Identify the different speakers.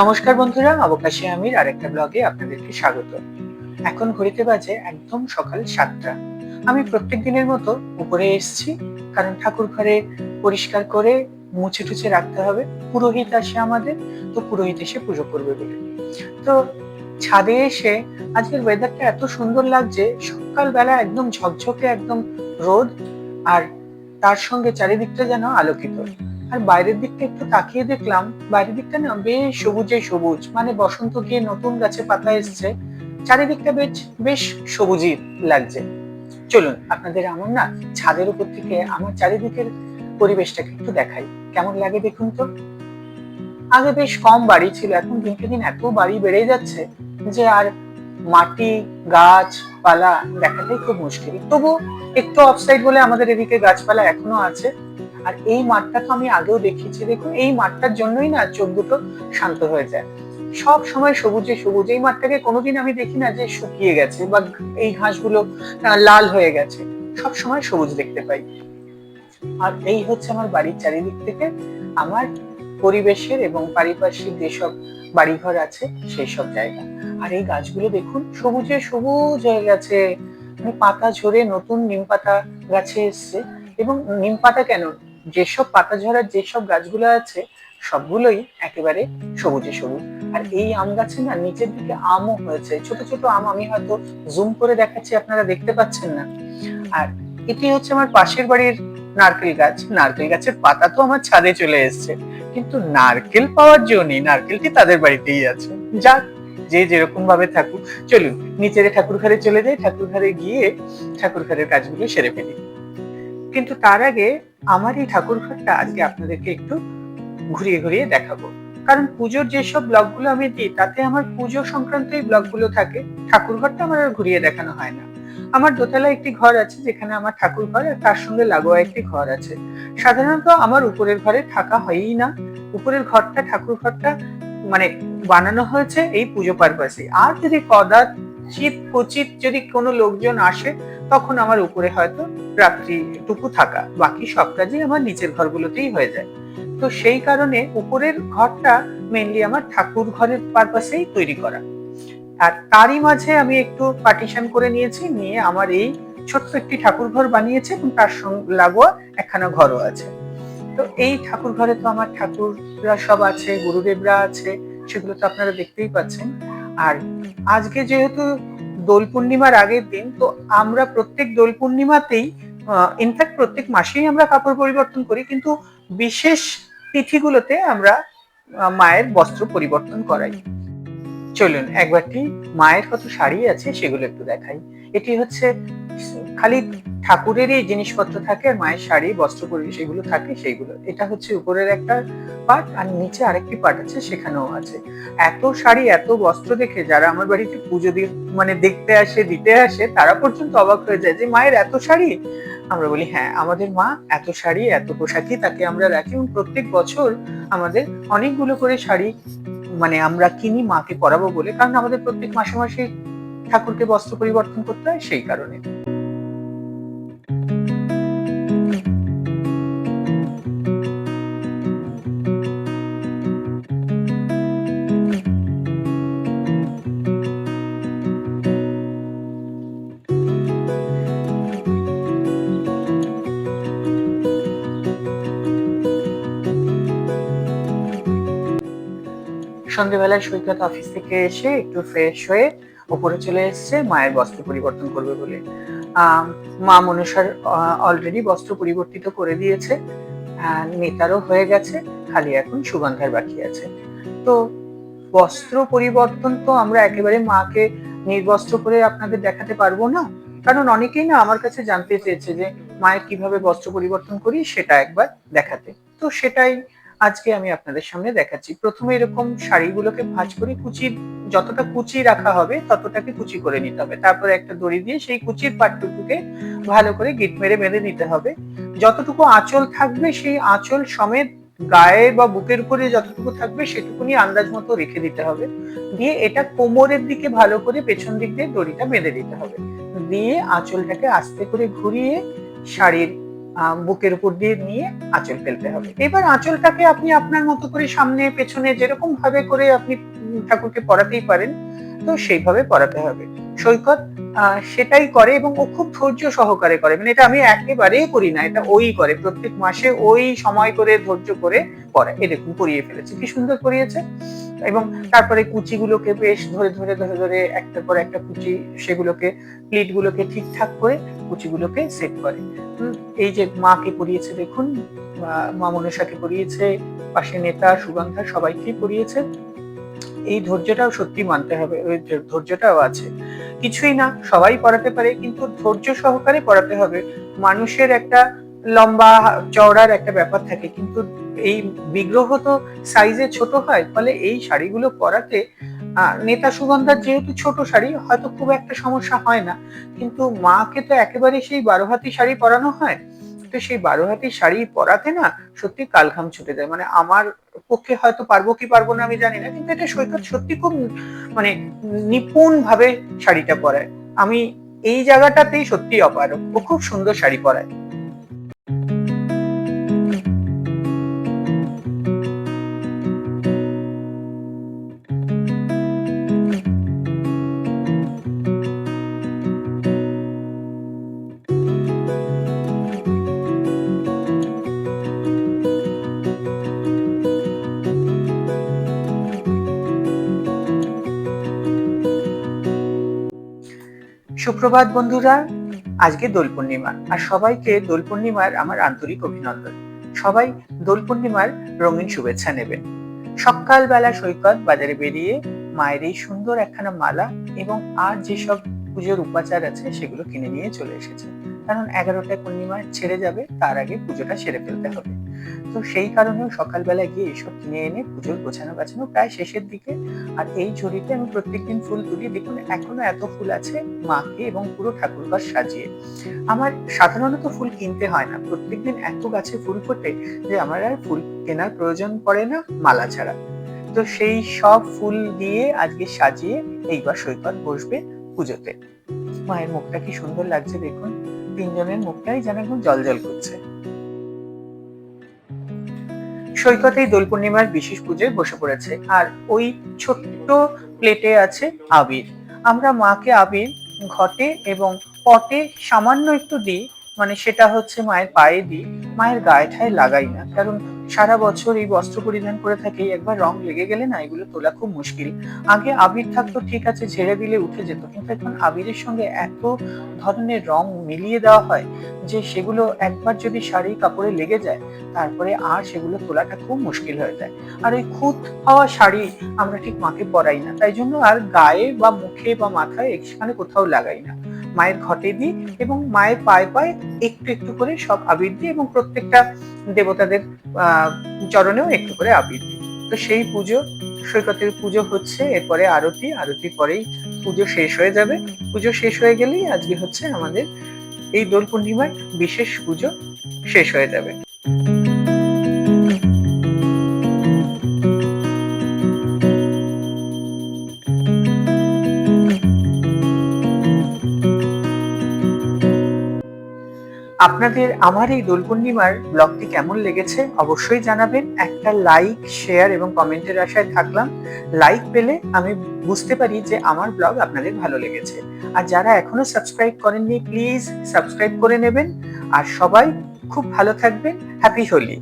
Speaker 1: নমস্কার বন্ধুরা, অবকাশে আমির, আরেকটা ব্লগে আপনাদেরকে স্বাগত। এখন ঘড়িতে বাজে একদম সকাল সাতটা। আমি প্রত্যেক দিনের মতো উপরে এসেছি, কারণ ঠাকুর ঘরে পরিষ্কার করে মুছে টুছে রাখতে হবে। পুরোহিত আসে আমাদের, তো পুরোহিত এসে পুজো করবে বলে। তো ছাদে এসে আজকের ওয়েদারটা এত সুন্দর লাগছে, সকালবেলা একদম ঝকঝকে একদম রোদ, আর তার সঙ্গে চারিদিকটা যেন আলোকিত। আর বাইরের দিকটা একটু তাকিয়ে দেখলাম, বাইরের দিকটা না বেশ সবুজে সবুজ। মানে বসন্ত গিয়ে নতুন গাছে পাতা এসছে, চারিদিকটা বেশ বেশ সবুজই লাগছে। চলুন, আপনাদের আমার না ছাদের উপর থেকে আমার চারিদিকের পরিবেশটাকে একটু দেখাই। কেমন লাগে দেখুন তো? আগে বেশ কম বাড়ি ছিল, এখন দিনকে দিন এত বাড়ি বেড়ে যাচ্ছে যে আর মাটি, গাছ, পালা দেখাটাই খুব মুশকিল। তবু একটু অফসাইড বলে আমাদের এদিকে গাছপালা এখনও আছে। আর এই মাঠটা তো আমি আগেও দেখিয়েছি। দেখুন, এই মাঠটার জন্যই না চোখ দুটো শান্ত হয়ে যায়। সব সময় সবুজে সবুজ। এই মাঠটাকে কোনোদিন আমি দেখি না যে শুকিয়ে গেছে বা এই ঘাসগুলো লাল হয়ে গেছে। সব সময় সবুজ দেখতে পাই। আর এই হচ্ছে আমার বাড়ির চারিদিক থেকে। আমার পরিবেশের এবং পারিপার্শ্বিক যেসব বাড়িঘর আছে সেই সব জায়গা। আর এই গাছগুলো দেখুন, সবুজে সবুজ হয়ে গেছে। মানে পাতা ঝরে নতুন নিম পাতা গাছে এসছে। এবং নিম পাতা কেন যেসব পাতা ঝরার যেসব গাছগুলো আছে, সবগুলোই একেবারে সবুজে সবুজ। আর এই আম গাছে না নিচের দিকে আমও হয়েছে। ছোট ছোট আম আমি হয়তো জুম করে দেখাচ্ছি, আপনারা দেখতে পাচ্ছেন না। আর এটি হচ্ছে আমার পাশের বাড়ির নারকেল গাছ। নারকেল গাছের পাতা তো আমার ছাদে চলে এসেছে। কিন্তু নারকেল পাওয়ার জন্য নারকেলটি তাদের বাড়িতেই আছে। যাক, যে যেরকম ভাবে থাকুক। চলুন, নিচের ঠাকুর ঘরে চলে যাই। ঠাকুর ঘরে গিয়ে ঠাকুর ঘরের কাজগুলো সেরে ফেলি। কিন্তু তার আগে আমার এই ঠাকুর ঘরটা আজকে আপনাদেরকে একটু ঘুরিয়ে ঘুরিয়ে দেখাবো। কারণ পুজোর যেসব ব্লগগুলো আমি দিই, তাতে আমার পুজো সংক্রান্ত এই ব্লগগুলো থাকে ঠাকুর ঘরটা আমার আর ঘুরিয়ে দেখানো হয় না। আমার দোতলা একটি ঘর আছে, যেখানে আমার ঠাকুর ঘর আর তার সঙ্গে লাগোয়া একটি ঘর আছে। সাধারণত আমার উপরের ঘরে থাকা হয়ই না। উপরের ঘরটা ঠাকুর ঘরটা মানে বানানো হয়েছে এই পুজো পারপাসে আর যদি কদাচিৎ কচিত যদি কোনো লোকজন আসে তখন আমার উপরে হয়তো রাত্রিটুকু থাকা। বাকি সব কাজই আমার নিচের ঘরগুলোতেই হয়ে যায়। তো সেই কারণে উপরের ঘরটা মেনলি আমার ঠাকুর ঘরের পারপাসেই তৈরি করা। আর তারই মাঝে আমি একটু পার্টিশন করে নিয়েছি, নিয়ে আমার এই ছোট্ট একটি ঠাকুর ঘর বানিয়েছে এবং তার সঙ্গে লাগোয়া একখানা ঘরও আছে। তো এই ঠাকুর ঘরে তো আমার ঠাকুররা সব আছে, গুরুদেবরা আছে, সেগুলো তো আপনারা দেখতেই পাচ্ছেন। আর আজকে যেহেতু দোল পূর্ণিমার আগের দিন, তো আমরা প্রত্যেক দোল পূর্ণিমাতেই ইনফ্যাক্ট প্রত্যেক মাসেই আমরা কাপড় পরিবর্তন করি, কিন্তু বিশেষ তিথিগুলোতে আমরা মায়ের বস্ত্র পরিবর্তন করাই। চলুন একবারটি মায়ের কত শাড়ি আছে সেগুলো একটু দেখাই। এটি হচ্ছে খালি ঠাকুরেরই জিনিসপত্র থাকে, মায়ের শাড়ি, বস্ত্র পরি সেগুলো থাকে, সেইগুলো। এটা হচ্ছে উপরের একটা পার্ট আর নিচে আরেকটি পার্ট আছে, সেখানেও আছে। এত শাড়ি, এত বস্ত্র দেখে যারা আমার বাড়িতে পুজো দিয়ে মানে দেখতে আসে, দিতে আসে, তারা পর্যন্ত অবাক হয়ে যায় যে, মায়ের এত শাড়ি? আমরা বলি হ্যাঁ আমাদের মা এত শাড়ি, এত পোশাকই তাকে আমরা রাখি এবং প্রত্যেক বছর আমাদের অনেকগুলো করে শাড়ি মানে আমরা কিনি মাকে পরাবো বলে। কারণ আমাদের প্রত্যেক মাসে মাসে ঠাকুরকে বস্ত্র পরিবর্তন করতে হয় সেই কারণে। সন্ধ্যেবেলায় সৈকত অফিস থেকে এসে একটু ফ্রেশ হয়ে ওপরে চলে এসেছে, মায়ের বস্ত্র পরিবর্তন করবে বলে। মা মনসার অলরেডি বস্ত্র পরিবর্তিত করে দিয়েছে। নেতারও হয়ে গেছে, খালি এখন সুগন্ধার বাকি আছে। তো বস্ত্র পরিবর্তন তো আমরা একেবারে মাকে নির্বস্ত্র করে আপনাদের দেখাতে পারব না। কারণ অনেকেই না আমার কাছে জানতে চেয়েছে যে, মায়ের কীভাবে বস্ত্র পরিবর্তন করি সেটা একবার দেখাতে। তো সেটাই আজকে আমি আপনাদের সামনে দেখাচ্ছি। প্রথমে এরকম শাড়িগুলোকে ভাঁজ করে কুচি যতটা কুচি রাখা হবে, ততটাকে কুচি করে নিতে হবে। তারপরে একটা দড়ি দিয়ে সেই কুচির পাটটুকুকে ভালো করে গিট মেরে বেঁধে নিতে হবে। যতটুকু আঁচল থাকবে, সেই আঁচল সমেত গায়ে বা বুকের উপরে যতটুকু থাকবে, সেটুকুনি আন্দাজ মতো রেখে দিতে হবে। দিয়ে এটা কোমরের দিকে ভালো করে পেছন দিক দিয়ে দড়িটা বেঁধে দিতে হবে। দিয়ে আঁচলটাকে আস্তে করে ঘুরিয়ে শাড়ির বুকের উপর দিয়ে নিয়ে আঁচল ফেলতে হবে। এবার আঁচলটাকে আপনি আপনার মতো করে সামনে, পেছনে যেরকম ভাবে করে আপনি ঠাকুরকে পড়াতেই পারেন, তো সেইভাবে পড়াতে হবে। সৈকত সেটাই করে এবং ও খুব ধৈর্য সহকারে করে। মানে এটা আমি একেবারেই করি না, এটা ওই করে। প্রত্যেক মাসে ওই সময় করে, ধৈর্য করে পড়ায় এই দেখুন পরিয়ে ফেলেছে। কি সুন্দর করিয়েছে। এবং তারপরে কুচিগুলোকে বেশ ধরে ধরে ধরে ধরে একটার পর একটা কুচি সেগুলোকে প্লিট গুলোকে ঠিকঠাক করে কুচিগুলোকে সেট করে। এই যে মাকে পরিয়েছে দেখুন, মা- মনসাকে পরিয়েছে, পাশে নেতা, সুগন্ধা সবাইকে পরিয়েছে। এই ধৈর্যটাও সত্যি মানতে হবে, ওই ধৈর্যটাও আছে। কিছুই না, সবাই পড়াতে পারে, কিন্তু ধৈর্য সহকারে পড়াতে হবে। মানুষের একটা লম্বা চওড়ার একটা ব্যাপার থাকে, কিন্তু এই বিগ্রহ তো সাইজে ছোট হয়, ফলে এই শাড়িগুলো পরাতে নেতা সুগন্ধার যেহেতু ছোট শাড়ি, হয়তো খুব একটা সমস্যা হয় না। কিন্তু মাকে তো একেবারে সেই বারো হাতি শাড়ি পরানো হয়। তো সেই বারো হাতি শাড়ি পরাতে না সত্যি কালঘাম ছুটে যায়। মানে আমার পক্ষে হয়তো পারব কি পারব না আমি জানি না, কিন্তু এটা সৈকত সত্যি খুব মানে নিপুণ ভাবে শাড়িটা পরায়। আমি এই জায়গাটাতেই সত্যি অপারক ও খুব সুন্দর শাড়ি পরায়। সুপ্রভাত বন্ধুরা, আজকে দোল পূর্ণিমা, আর সবাইকে দোল পূর্ণিমার আমার আন্তরিক অভিনন্দন। সবাই দোল পূর্ণিমার রঙিন শুভেচ্ছা নেবেন। সকালবেলা সৈকত বাজারে বেরিয়ে মায়ের এই সুন্দর একখানা মালা এবং আর যেসব পুজোর উপাচার আছে সেগুলো কিনে নিয়ে চলে এসেছে। কারণ এগারোটায় পূর্ণিমা ছেড়ে যাবে, তার আগে পুজোটা সেরে ফেলতে হবে। তো সেই কারণেও সকালবেলা গিয়ে এসব কিনে এনে পুজোর গোছানো গাছানো প্রায় শেষের দিকে। আর এই ঝুড়িতে আমি প্রত্যেকদিন ফুল তুলি। দেখুন, এখনও এত ফুল আছে মাকে এবং পুরো ঠাকুরঘর সাজিয়ে। আমার সাধারণত ফুল কিনতে হয় না। প্রত্যেকদিন এত গাছে ফুল ফোটে যে আমার আর ফুল কেনার প্রয়োজন পড়ে না মালা ছাড়া। তো সেই সব ফুল দিয়ে আজকে সাজিয়ে এইবার সৈকত বসবে পুজোতে। মায়ের মুখটা কি সুন্দর লাগছে দেখুন। তিনজনের মুখটাই যেন একদম জল জল করছে। সৈকত এই দোল পূর্ণিমার বিশেষ পুজোয় বসে পড়েছে। আর ওই ছোট্ট প্লেটে আছে আবির। আমরা মাকে আবির, ঘটে এবং পটে সামান্য একটু দিই মানে সেটা হচ্ছে মায়ের পায়ে দিই, মায়ের গায়ে ঠায় লাগাই না। কারণ সারা বছর এই বস্ত্র পরিধান করে থাকে, একবার রং লেগে গেলে না এগুলো তোলা খুব মুশকিল। আগে আবির থাকতো, ঠিক আছে ঝেড়ে দিলে উঠে যেত, কিন্তু এখন আবিরের সঙ্গে এত ধরনের রং মিলিয়ে দেওয়া হয় যে সেগুলো একবার যদি শাড়ি কাপড়ে লেগে যায়, তারপরে আর সেগুলো তোলাটা খুব মুশকিল হয়ে যায়। আর ওই খুঁত হওয়া শাড়ি আমরা ঠিক মাকে পরাই না, তাই জন্য আর গায়ে বা মুখে বা মাথায় সেখানে কোথাও লাগাই না। মায়ের ঘটে দিই এবং মায়ের পায়ে পায়ে একটু একটু করে সব আবির দিই এবং প্রত্যেকটা দেবতাদের চরণেও একটু করে আবির দিই। তো সেই পুজো, সৈকতের পুজো হচ্ছে, এরপরে আরতি আরতি পরেই পুজো শেষ হয়ে যাবে। পুজো শেষ হয়ে গেলেই আজকে হচ্ছে আমাদের এই দোল পূর্ণিমার বিশেষ পুজো শেষ হয়ে যাবে। আপনাদের আমার এই দোল পূর্ণিমার ব্লগটি কেমন লেগেছে অবশ্যই জানাবেন। একটা লাইক শেয়ার এবং কমেন্টের আশায় থাকলাম। লাইক পেলে আমি বুঝতে পারি যে আমার ব্লগ আপনাদের ভালো লেগেছে। আর যারা এখনও সাবস্ক্রাইব করেননি প্লিজ সাবস্ক্রাইব করে নেবেন। আর সবাই খুব ভালো থাকবেন। হ্যাপি হোলি